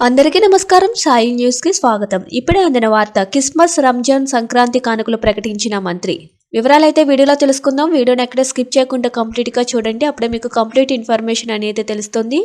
అందరికీ నమస్కారం. సాయి న్యూస్కి స్వాగతం. ఇప్పుడే అందిన వార్త క్రిస్మస్ రంజాన్ సంక్రాంతి కానుకలు ప్రకటించిన మంత్రి. వివరాలైతే వీడియోలో తెలుసుకుందాం. వీడియోని ఎక్కడ స్కిప్ చేయకుండా కంప్లీట్గా చూడండి. అప్పుడే మీకు కంప్లీట్ ఇన్ఫర్మేషన్ అనేది తెలుస్తుంది.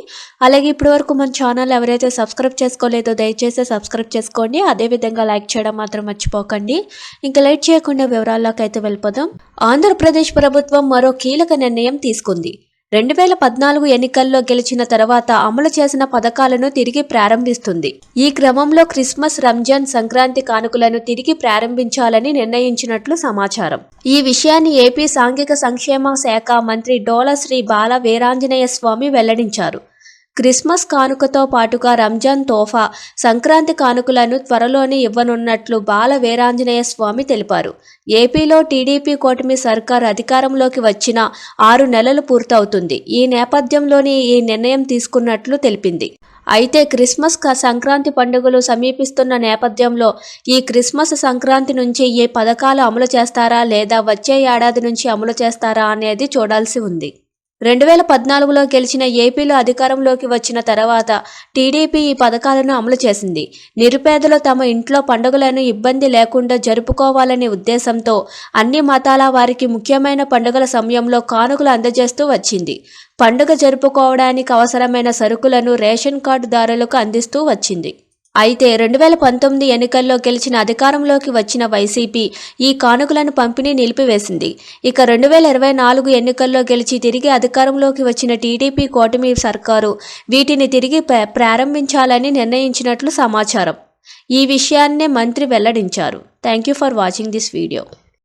అలాగే ఇప్పటి వరకు మన ఛానల్ ఎవరైతే సబ్స్క్రైబ్ చేసుకోలేదో దయచేసి సబ్స్క్రైబ్ చేసుకోండి. అదే విధంగా లైక్ చేయడం మాత్రం మర్చిపోకండి. ఇంకా లైట్ చేయకుండా వివరాల్లోకి అయితే వెళ్ళిపోదాం. ఆంధ్రప్రదేశ్ ప్రభుత్వం మరో కీలక నిర్ణయం తీసుకుంది. రెండు వేల పద్నాలుగు ఎన్నికల్లో గెలిచిన తర్వాత అమలు చేసిన పథకాలను తిరిగి ప్రారంభిస్తుంది. ఈ క్రమంలో క్రిస్మస్ రంజాన్ సంక్రాంతి కానుకలను తిరిగి ప్రారంభించాలని నిర్ణయించినట్లు సమాచారం. ఈ విషయాన్ని ఏపీ సాంఘిక సంక్షేమ శాఖ మంత్రి డోలశ్రీ బాల వీరాంజనేయ స్వామి వెల్లడించారు. క్రిస్మస్ కానుకతో పాటుగా రంజాన్ తోఫా సంక్రాంతి కానుకలను త్వరలోనే ఇవ్వనున్నట్లు బాల వీరాంజనేయ స్వామి తెలిపారు. ఏపీలో టీడీపీ కూటమి సర్కార్ అధికారంలోకి వచ్చిన ఆరు నెలలు పూర్తవుతుంది. ఈ నేపథ్యంలోనే ఈ నిర్ణయం తీసుకున్నట్లు తెలిపింది. అయితే క్రిస్మస్ క- సంక్రాంతి పండుగలు సమీపిస్తున్న నేపథ్యంలో ఈ క్రిస్మస్ సంక్రాంతి నుంచి ఏ పథకాలు అమలు చేస్తారా లేదా వచ్చే ఏడాది నుంచి అమలు చేస్తారా అనేది చూడాల్సి ఉంది. రెండు వేల పద్నాలుగులో గెలిచిన ఏపీలో అధికారంలోకి వచ్చిన తర్వాత టీడీపీ ఈ పథకాలను అమలు చేసింది. నిరుపేదలు తమ ఇంట్లో పండుగలను ఇబ్బంది లేకుండా జరుపుకోవాలనే ఉద్దేశంతో అన్ని మతాల వారికి ముఖ్యమైన పండుగల సమయంలో కానుకలు అందజేస్తూ వచ్చింది. పండుగ జరుపుకోవడానికి అవసరమైన సరుకులను రేషన్ కార్డుదారులకు అందిస్తూ వచ్చింది. అయితే రెండు వేల పంతొమ్మిది ఎన్నికల్లో గెలిచిన అధికారంలోకి వచ్చిన వైసీపీ ఈ కానుకలను పంపిణీ నిలిపివేసింది. ఇక రెండు వేల ఇరవై నాలుగు ఎన్నికల్లో గెలిచి తిరిగి అధికారంలోకి వచ్చిన టీడీపీ కూటమి సర్కారు వీటిని తిరిగి ప్ర- ప్రారంభించాలని నిర్ణయించినట్లు సమాచారం. ఈ విషయాన్నే మంత్రి వెల్లడించారు. Thank you for watching this video.